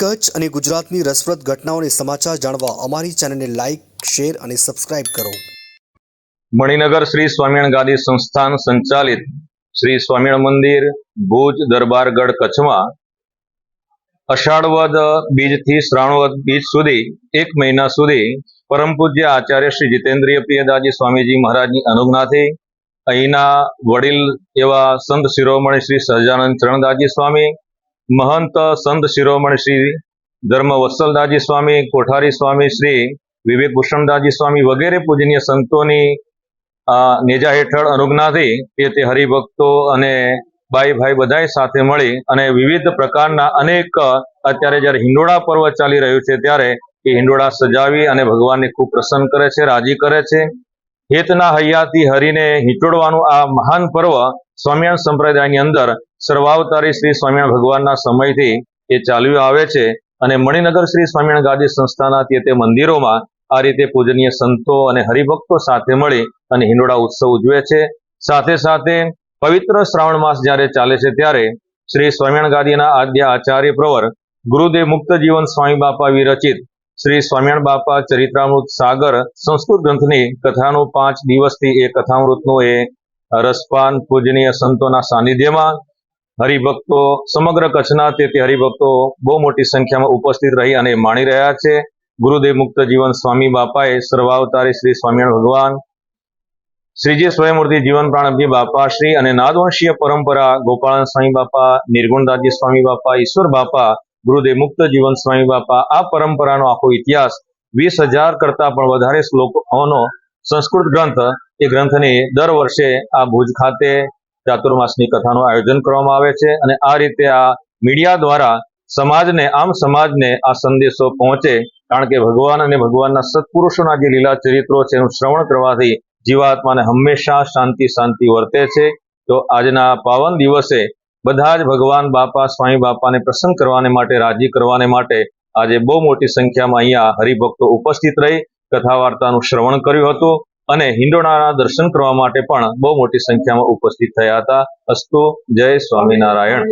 કચ્છ અને ગુજરાતની રસપ્રદ ઘટનાઓને સમાચાર જાણવા અમારી ચેનલને લાઇક શેર અને સબસ્ક્રાઇબ કરો. મણિનગર શ્રી સ્વામિનારાયણ ગાદી સંસ્થાન સંચાલિત શ્રી સ્વામિનારાયણ મંદિર, ભુજ દરબારગઢ કચ્છમાં અષાઢવદ બીજથી શ્રાવણવદ બીજ સુધી, એક મહિના સુધી પરમ પૂજ્ય આચાર્ય શ્રી જીતેન્દ્રિય પ્રિયદાજી સ્વામીજી મહારાજની અનુજ્ઞાથી અહીંના વડીલ એવા સંત શિરોમણી શ્રી સહજાનંદ ચરણદાસજી સ્વામી મહંત સંત શિરોમણી શ્રી ધર્મ વત્સલદાસજી સ્વામી, કોઠારી સ્વામી શ્રી વિવેક ભૂષણદાસજી સ્વામી વગેરે પૂજનીય સંતોની નેજા હેઠળ અનુજ્ઞાથી એ તે હરિભક્તો અને બાઈ ભાઈ બધાએ સાથે મળી અને વિવિધ પ્રકારના અનેક, અત્યારે જ્યારે હિંડોળા પર્વ ચાલી રહ્યું છે ત્યારે એ હિંડોળા સજાવી અને ભગવાનને ખૂબ પ્રસન્ન કરે છે, રાજી કરે છે. હેતના હૈયાથી હરીને હિંચોળવાનું આ મહાન પર્વ સ્વામિયાણ સંપ્રદાયની અંદર સર્વાવતારી શ્રી સ્વામિયાણ ભગવાનના સમયથી એ ચાલ્યું આવે છે અને મણિનગર શ્રી સ્વામિયાણ ગાદી સંસ્થાના તે મંદિરોમાં આ રીતે પૂજનીય સંતો અને હરિભક્તો સાથે મળી અને હિંડોળા ઉત્સવ ઉજવે છે. સાથે સાથે પવિત્ર શ્રાવણ માસ જ્યારે ચાલે છે ત્યારે શ્રી સ્વામિયાણ ગાદીના આદ્ય આચાર્ય પ્રવર ગુરુદેવ મુક્ત જીવન સ્વામી બાપા વિરચિત શ્રી સ્વામિનારાયણ બાપા ચરિત્રામૃત સાગર સંસ્કૃત ગ્રંથની કથાનું પાંચ દિવસથી એ કથામૃતનું એ રસપાન પૂજનીય સંતોના સાનિધ્યમાં હરિભક્તો સમગ્ર કચ્છના તે હરિભક્તો બહુ મોટી સંખ્યામાં ઉપસ્થિત રહી અને માણી રહ્યા છે. ગુરુદેવ મુક્ત જીવન સ્વામી બાપાએ સર્વાવતારી શ્રી સ્વામિનારાયણ ભગવાન, શ્રીજી સ્વયંમૂર્તિ જીવન પ્રાણભી બાપા, શ્રી અને નાદવંશીય પરંપરા ગોપાળન સ્વામી બાપા નિર્ગુણદાસજી સ્વામી બાપા, ઈશ્વર બાપા ગુરુદેવ મુક્ત જીવન સ્વામી બાપા, આ પરંપરાનો આખો ઇતિહાસ વીસ કરતા પણ વધારે શ્લોકોનો સંસ્કૃત ગ્રંથ એ ગ્રંથની દર વર્ષે આ ભુજ ખાતે ચાતુર્માસની કથાનું આયોજન કરવામાં આવે છે અને આ રીતે આ મીડિયા દ્વારા સમાજને, આમ સમાજને આ સંદેશો પહોંચે કારણ કે ભગવાન અને ભગવાનના સત્પુરુષોના જે લીલા ચરિત્રો છે એનું શ્રવણ કરવાથી જીવાત્માને હંમેશા શાંતિ શાંતિ વર્તે છે. તો આજના પાવન દિવસે બધા જ ભગવાન બાપા, સ્વામી બાપાને પ્રસન્ન કરવાને માટે, રાજી કરવાને માટે આજે બહુ મોટી સંખ્યામાં અહીંયા હરિભક્તો ઉપસ્થિત રહી કથા વાર્તાનું શ્રવણ કર્યું હતું અને હિંડોળાના દર્શન કરવા માટે પણ બહુ મોટી સંખ્યામાં ઉપસ્થિત થયા હતા. અસ્તુ, જય સ્વામિનારાયણ.